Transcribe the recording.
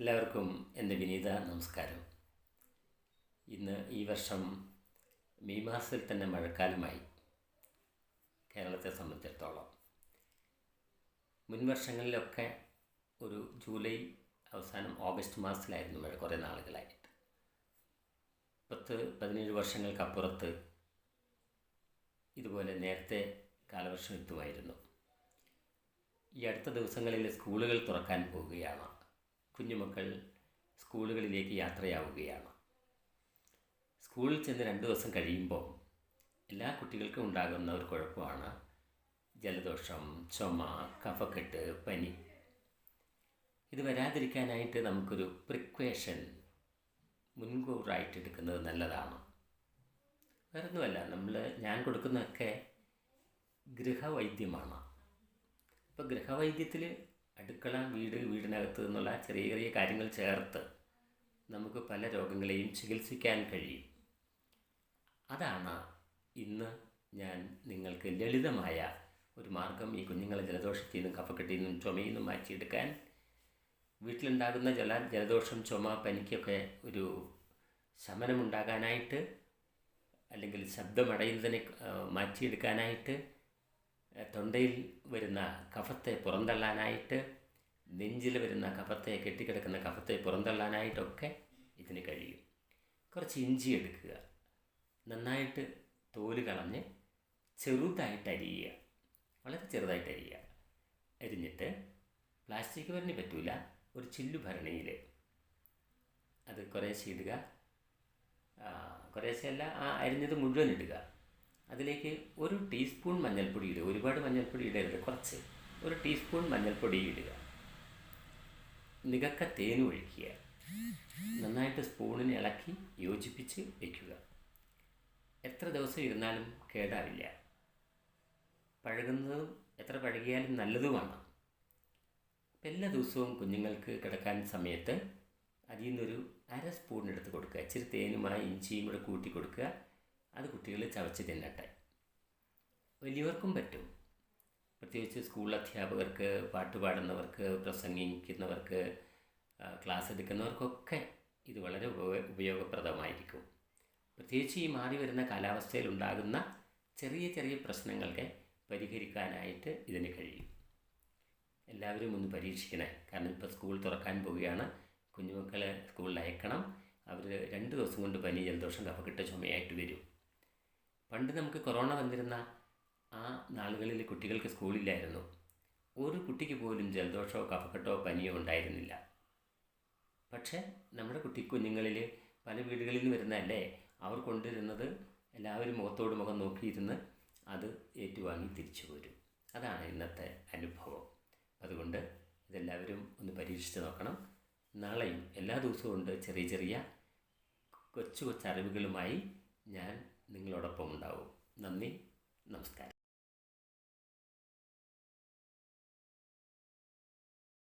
എല്ലാവർക്കും എന്റെ വിനീത നമസ്കാരം. ഇന്ന് ഈ വർഷം മെയ് മാസത്തിൽ തന്നെ മഴക്കാലമായി കേരളത്തെ സംബന്ധിച്ചിടത്തോളം. മുൻ വർഷങ്ങളിലൊക്കെ ഒരു ജൂലൈ അവസാനം ഓഗസ്റ്റ് മാസത്തിലായിരുന്നു മഴ കുറേ നാളുകളായിട്ട്. പത്ത് പതിനേഴ് വർഷങ്ങൾക്കപ്പുറത്ത് ഇതുപോലെ നേരത്തെ കാലവർഷം എത്തുമായിരുന്നു. ഈ അടുത്ത ദിവസങ്ങളിൽ സ്കൂളുകൾ തുറക്കാൻ പോവുകയാണ് കുഞ്ഞുമക്കൾ സ്കൂളുകളിലേക്ക് യാത്രയാവുകയാണ്. സ്കൂളിൽ ചെന്ന് രണ്ട് ദിവസം കഴിയുമ്പോൾ എല്ലാ കുട്ടികൾക്കും ഉണ്ടാകുന്ന ഒരു കുഴപ്പമാണ്. ജലദോഷം ചുമ കഫക്കെട്ട് പനി. ഇത് വരാതിരിക്കാനായിട്ട് നമുക്കൊരു പ്രിക്വേഷൻ മുൻകൂറായിട്ട് എടുക്കുന്നത് നല്ലതാണ്. വേറൊന്നുമല്ല നമ്മൾ ഞാൻ കൊടുക്കുന്നതൊക്കെ ഗൃഹവൈദ്യമാണ്. അപ്പോൾ ഗൃഹവൈദ്യത്തിൽ അടുക്കള വീട് വീടിനകത്ത് നിന്നുള്ള ചെറിയ ചെറിയ കാര്യങ്ങൾ ചേർത്ത് നമുക്ക് പല രോഗങ്ങളെയും ചികിത്സിക്കാൻ കഴിയും. അതാണ് ഇന്ന് ഞാൻ നിങ്ങൾക്ക് ലളിതമായ ഒരു മാർഗം ഈ കുഞ്ഞുങ്ങളെ ജലദോഷത്തിൽ നിന്നും കഫക്കെട്ടിൽ നിന്നും ചുമയിൽ നിന്നും മാറ്റിയെടുക്കാൻ. വീട്ടിലുണ്ടാകുന്ന ജല ജലദോഷം ചുമ പനിക്കൊക്കെ ഒരു ശമനമുണ്ടാകാനായിട്ട് അല്ലെങ്കിൽ ശബ്ദമടയുന്നതിനെ മാറ്റിയെടുക്കാനായിട്ട് തൊണ്ടയിൽ വരുന്ന കഫത്തെ പുറന്തള്ളാനായിട്ട് നെഞ്ചിൽ വരുന്ന കഫത്തെ കെട്ടിക്കിടക്കുന്ന കഫത്തെ പുറന്തള്ളാനായിട്ടൊക്കെ ഇതിന് കഴിയും. കുറച്ച് ഇഞ്ചി എടുക്കുക. നന്നായിട്ട് തോൽ കളഞ്ഞ് ചെറുതായിട്ട് അരിയുക. വളരെ ചെറുതായിട്ട് അരിയുക. അരിഞ്ഞിട്ട് പ്ലാസ്റ്റിക് ഭരണി പറ്റൂല ഒരു ചില്ലു ഭരണിയിൽ അത് കുറേശ്ശെ ഇടുക. കുറേശ്ശെ അല്ല ആ അരിഞ്ഞത് മുഴുവൻ ഇടുക. അതിലേക്ക് ഒരു ടീസ്പൂൺ മഞ്ഞൾപ്പൊടി ഇടുക. ഒരുപാട് മഞ്ഞൾപ്പൊടി ഇടരുത്. കുറച്ച്. ഒരു ടീസ്പൂൺ മഞ്ഞൾപ്പൊടി ഇടുക. നികക്ക തേൻ ഒഴിക്കുക. നന്നായിട്ട് സ്പൂണിന് ഇളക്കി യോജിപ്പിച്ച് വയ്ക്കുക എത്ര ദിവസം ഇരുന്നാലും കേടാവില്ല. പഴകുന്നതും എത്ര പഴകിയാലും നല്ലതുമാണ് എല്ലാ ദിവസവും കുഞ്ഞുങ്ങൾക്ക് കിടക്കാൻ സമയത്ത് അതിൽ നിന്നൊരു അര സ്പൂൺ എടുത്ത് കൊടുക്കുക. ഇച്ചിരി തേനുമായി ഇഞ്ചിയും കൂടെ കൂട്ടി കൊടുക്കുക. അത് കുട്ടികൾ ചവച്ച് തിന്നട്ടെ. വലിയവർക്കും പറ്റും. പ്രത്യേകിച്ച് സ്കൂൾ അധ്യാപകർക്ക് പാട്ട് പാടുന്നവർക്ക് പ്രസംഗിക്കുന്നവർക്ക് ക്ലാസ് എടുക്കുന്നവർക്കൊക്കെ ഇത് വളരെ ഉപയോഗ ഉപയോഗപ്രദമായിരിക്കും. പ്രത്യേകിച്ച് ഈ മാറി വരുന്ന കാലാവസ്ഥയിൽ ഉണ്ടാകുന്ന ചെറിയ ചെറിയ പ്രശ്നങ്ങളെ പരിഹരിക്കാനായിട്ട് ഇതിന് കഴിയും. എല്ലാവരും ഒന്ന് പരീക്ഷിക്കണേ. കാരണം ഇപ്പോൾ സ്കൂൾ തുറക്കാൻ പോവുകയാണ്. കുഞ്ഞുമക്കളെ സ്കൂളിൽ അയക്കണം. അവർ രണ്ട് ദിവസം കൊണ്ട് പനി ജലദോഷം കഫക്കെട്ട് ചുമയായിട്ട് വരും. പണ്ട് നമുക്ക് കൊറോണ വന്നിരുന്ന ആ നാളുകളിൽ കുട്ടികൾക്ക് സ്കൂളില്ലായിരുന്നു. ഒരു കുട്ടിക്ക് പോലും ജലദോഷമോ കഫക്കെട്ടോ പനിയോ ഉണ്ടായിരുന്നില്ല. പക്ഷേ നമ്മുടെ കുട്ടി കുഞ്ഞുങ്ങളിൽ പല വീടുകളിൽ നിന്ന് വരുന്നതല്ലേ? അവർ കൊണ്ടുവരുന്നത് എല്ലാവരും മുഖത്തോട് മുഖം നോക്കിയിരുന്ന് അത് ഏറ്റുവാങ്ങി തിരിച്ചു പോരും. അതാണ് ഇന്നത്തെ അനുഭവം. അതുകൊണ്ട് ഇതെല്ലാവരും ഒന്ന് പരീക്ഷിച്ച് നോക്കണം. നാളെയും എല്ലാ ദിവസവും ഉണ്ട് ചെറിയ ചെറിയ കൊച്ചു കൊച്ചു അറിവുകളുമായി ഞാൻ നിങ്ങളോടൊപ്പം ഉണ്ടാവും. നന്ദി നമസ്കാരം.